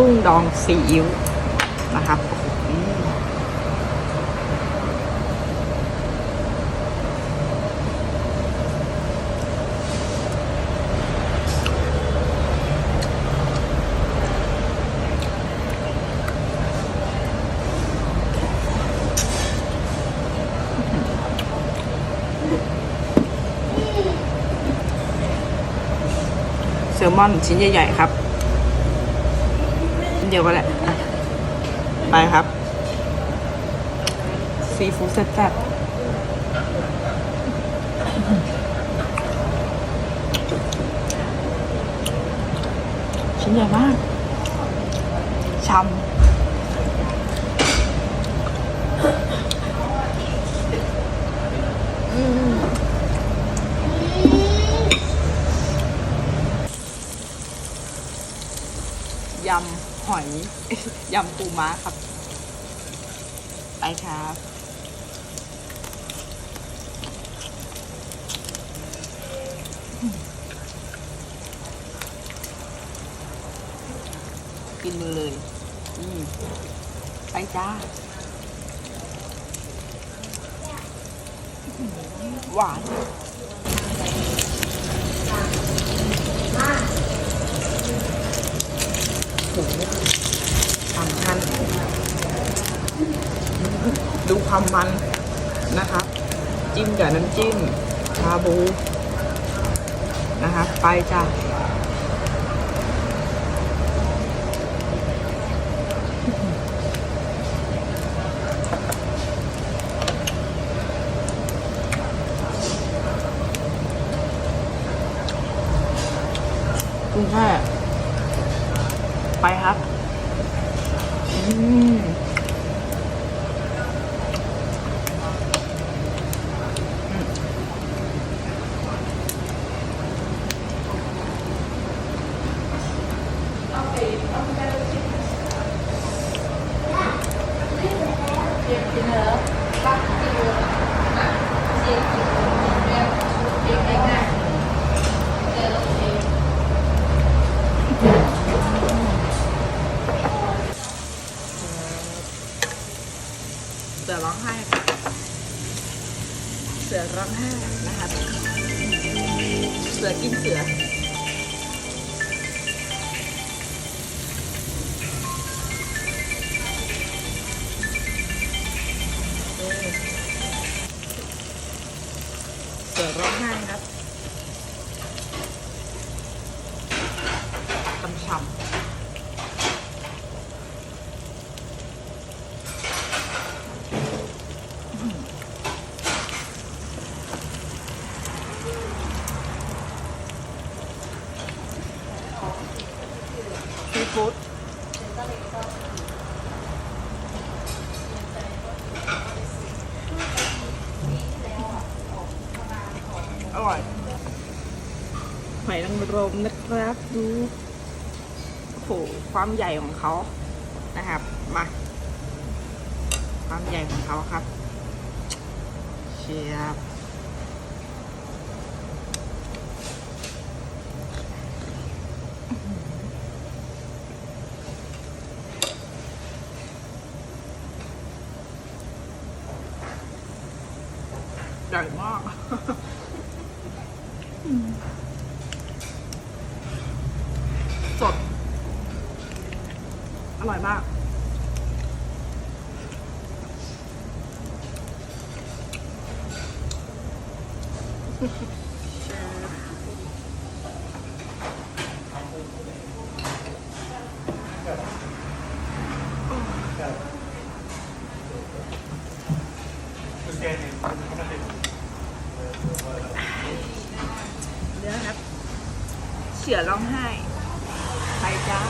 กุ้งดองซีอิ๊วนะครับโอ้โหแซลมอนชิ้นใหญ่ ๆ ครับ เดียวกันแหละ ไปครับ ซีฟู้ดแซ่บชิ้นใหญ่มากช่ำยำ หอย ยำปูม้าครับ ไปครับกินมือเลย อืมไปจ้า หวาน โอ้โหสำคัญดูความมันนะครับจิ้มกับน้ำจิ้ม ชาบู นะครับไปจ้ะกุ้งแช่ ไปครับ อืม สือร้องไห้ เสือร้องไห้นะคะเสือกินเสือเสือร้องไห้ครับช่ำๆ ซีฟู้ดอร่อยหอยนางรมนะครับดูโอ้โหความใหญ่ของเขานะครับมาความใหญ่ของเขาครับเชียบ ใหญ่มากสด อร่อยมากเนื้ เสือร้องไห้ ไปจ้า